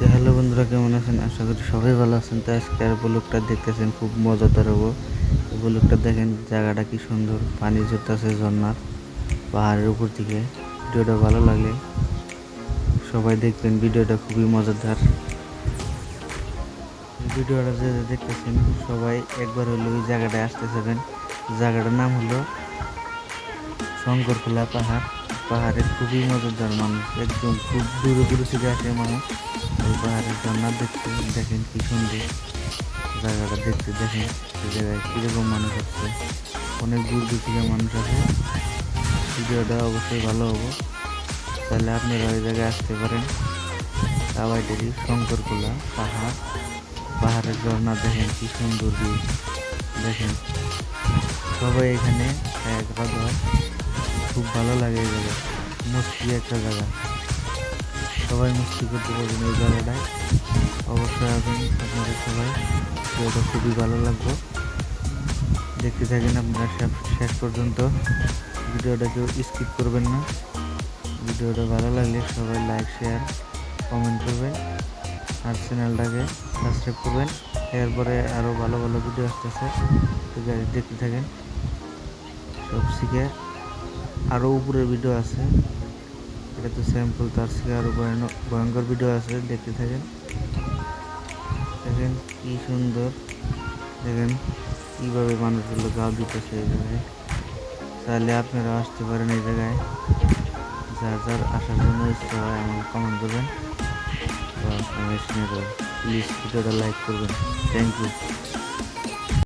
তো হ্যালো বন্ধুরা, কেমন আছেন? আশা করি সবাই ভালো আছেন। তো আজকে আর ব্লগটা দেখতেছেন, খুব মজাদার হব। ব্লগটা দেখেন জায়গাটা কি সুন্দর, পানি ঝরতেছে ঝর্ণার পাহাড়ের উপর থেকে ভিডিওটা ভালো লাগলে সবাই দেখবেন, ভিডিওটা খুবই মজাদার। ভিডিওটা যে দেখতেছেন, সবাই একবার হলে ওই জায়গাটায় আসতে যাবেন। জায়গাটার নাম হলো শঙ্করখোলা পাহাড়। পাহাড়ে খুবই মজাদার মানুষ, একদম খুব দূরে দূরে থেকে আসে মানুষ। ওই পাহাড়ের ঝর্ণা দেখতে দেখেন কি সুন্দর জায়গাটা দেখতে, দেখেন সেই জায়গায় কীরকম মানুষ আসছে অনেক দূর দূর থেকে মানুষ আসে। ভিডিওটা অবশ্যই ভালো হব। তাহলে আপনারা ওই জায়গায় আসতে পারেন। কাবাইটারি শঙ্করখোলা পাহাড়। পাহাড়ের ঝর্ণা দেখেন কি সুন্দর ভিউ। দেখেন, সবাই এখানে একবার হয় খুব ভালো লাগে এই জায়গা। মস্তি একটা জায়গা। সবাই মস্তি করতে পারবেন এই জায়গাটায়। অবশ্যই আসবেন আপনাদের সবাই। ভিডিওটা খুবই ভালো লাগবে দেখতে থাকেন আপনারা শেষ- পর্যন্ত। ভিডিওটা কেউ স্কিপ করবেন না। ভিডিওটা ভালো লাগলে সবাই লাইক শেয়ার কমেন্ট করবেন। আর চ্যানেলটাকে সাবস্ক্রাইব করবেন। এরপরে আরও ভালো ভালো ভিডিও আসতেছে। তো দেখতে থাকেন। সব শিখে আরও উপরের ভিডিও আছে। এটা তো স্যাম্পল তার থেকে আরও ভয়ঙ্কর ভিডিও আছে, দেখতে থাকেন। দেখেন কি সুন্দর। দেখেন কীভাবে মানুষগুলো গাও দিতেছে এই জায়গায় তাহলে আপনারা আসতে পারেন এই জায়গায়। যার যার আসার জন্য ইচ্ছা হয় আমাকে কমেন্ট করবেন। প্লিজ ভিডিওটা লাইক করবেন। Thank you